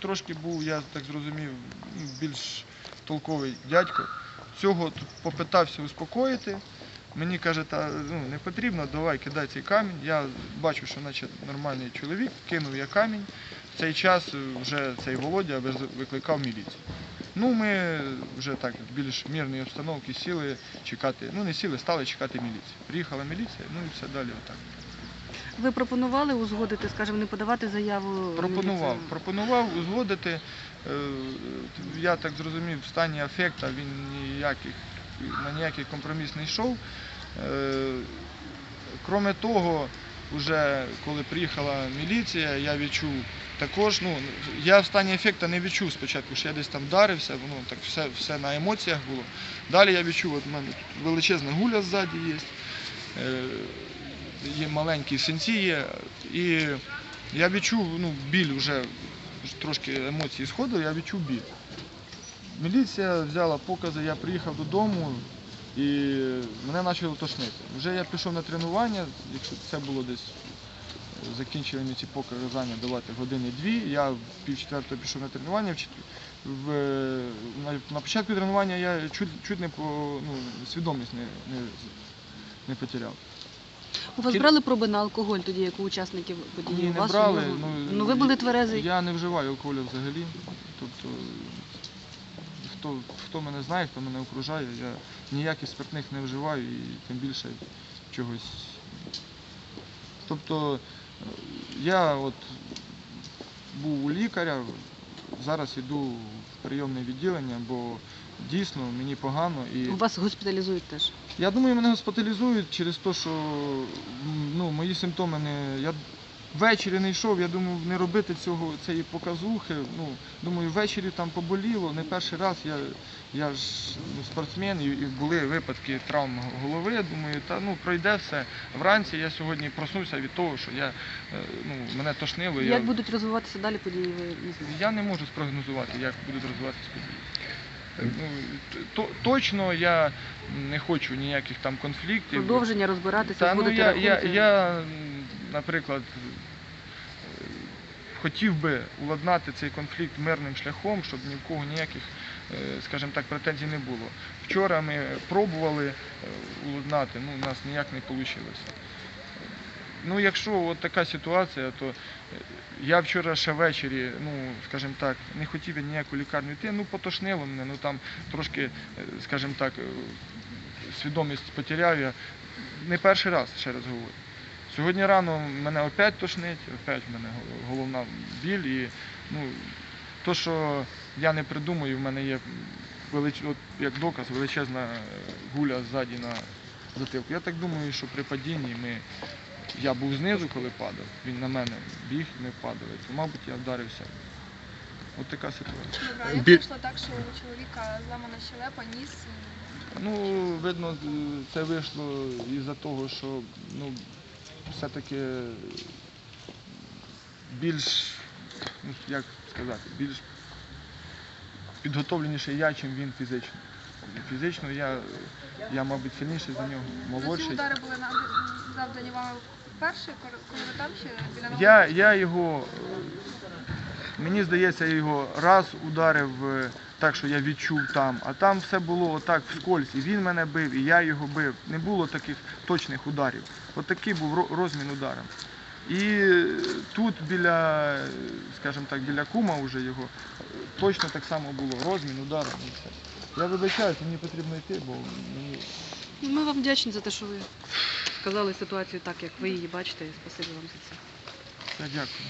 Трошки був, я так зрозумів, ну, більш толковий дядько. Цього попитався успокоїти. Мені каже, та ну, не потрібно, давай кидай цей камінь. Я бачу, що наче нормальний чоловік, кинув я камінь. В цей час е, вже цей Володя викликав міліцію. Ну, ми вже так, в більш мирної обстановки сіли чекати. Ну, не сіли, стали чекати міліцію. Приїхала міліція, ну і все далі отак. Ви пропонували узгодити, скажімо, не подавати заяву? Пропонував, пропонував узгодити. Е, Я так зрозумів, в стані афекта він ніяких, на ніякий компроміс не йшов. Е, Кроме того, вже коли приїхала міліція, я відчув також, ну, я в стані ефекта не відчув спочатку, що я десь там вдарився, ну, так все, все на емоціях було. Далі я відчув, от в мене величезна гуля ззаді є, е, є маленькі синці є, і я відчув ну, біль вже, трошки емоції сходили, я відчув біль. Міліція взяла покази, я приїхав додому і мене почало тошнити. Вже я пішов на тренування, якщо це було десь, е, закінчили мені ці показання давати години-дві, я в пів четвертого пішов на тренування. В, е, на, на початку тренування я чуть, чуть не по, ну, свідомість не, не, не потеряв. У вас Кі- брали проби на алкоголь тоді, як у учасників події? Ні, У не вас, брали. Ну, ну ви були тверезий. Я не вживаю алкоголю взагалі. Тобто, хто, хто мене знає, хто мене окружає, я ніяких спиртних не вживаю і тим більше чогось. Тобто е, я от був у лікаря, зараз йду в прийомне відділення, бо дійсно мені погано і. У вас госпіталізують теж. Я думаю, мене госпіталізують через те, що м, ну, мої симптоми не. Я ввечері не йшов, я думав, не робити цього, цієї показухи. Ну, думаю, ввечері там поболіло, не перший раз. Я, я ж ну, спортсмен і, і були випадки травм голови. Думаю, та ну пройде все. Вранці я сьогодні проснувся від того, що я, е, ну, мене тошнило. Як я... будуть розвиватися далі події, ви не знаєте? Я не можу спрогнозувати, як будуть розвиватися події. Ну, то, точно я не хочу ніяких там конфліктів. Продовження розбиратися, Та, ну, будете я, я, рахунки? я, наприклад, хотів би уладнати цей конфлікт мирним шляхом, щоб ні в кого ніяких, е, скажімо так, претензій не було. Вчора ми пробували е, уладнати, ну, у нас ніяк не вийшло. Ну, якщо от така ситуація, то е, я вчора ще ввечері, ну, скажімо так, не хотів я ніяку лікарню йти, ну потошнило мене, ну там трошки, е, скажімо так, е, свідомість потеряв я. Не перший раз, ще раз говорю. Сьогодні рано мене опять тошнить, опять в мене головна біль і ну, то, що я не придумаю, в мене є велич... от, як доказ величезна е, гуля ззаді на затилку. Я так думаю, що при падінні ми. Я був знизу, коли падав, він на мене біг, ми падали, то, мабуть, я вдарився. От така ситуація. Добре, а як Бі- вийшло так, що у чоловіка зламана щелепа, ніс? і- Ну, видно, це вийшло із-за того, що ну, все-таки більш, ну, як сказати, більш підготовленіший я, чим він фізично. Фізично я, я мабуть, сильніший за нього, Ну, ці молодший. удари були завдані вами вперше, коли ви там ще біля нового? Я, я його, е, мені здається, я його раз ударив е, так, що я відчув там, а там все було отак вскользь. І він мене бив, і я його бив. Не було таких точних ударів. От такий був розмін ударом. І е, тут біля, скажімо так, біля кума вже його точно так само було розмін ударом і все. Я вибачаюсь, мені потрібно йти, бо мені Ми вам вдячні за те, що ви сказали ситуацію так, як ви її бачите, спасибі вам за це. дякую.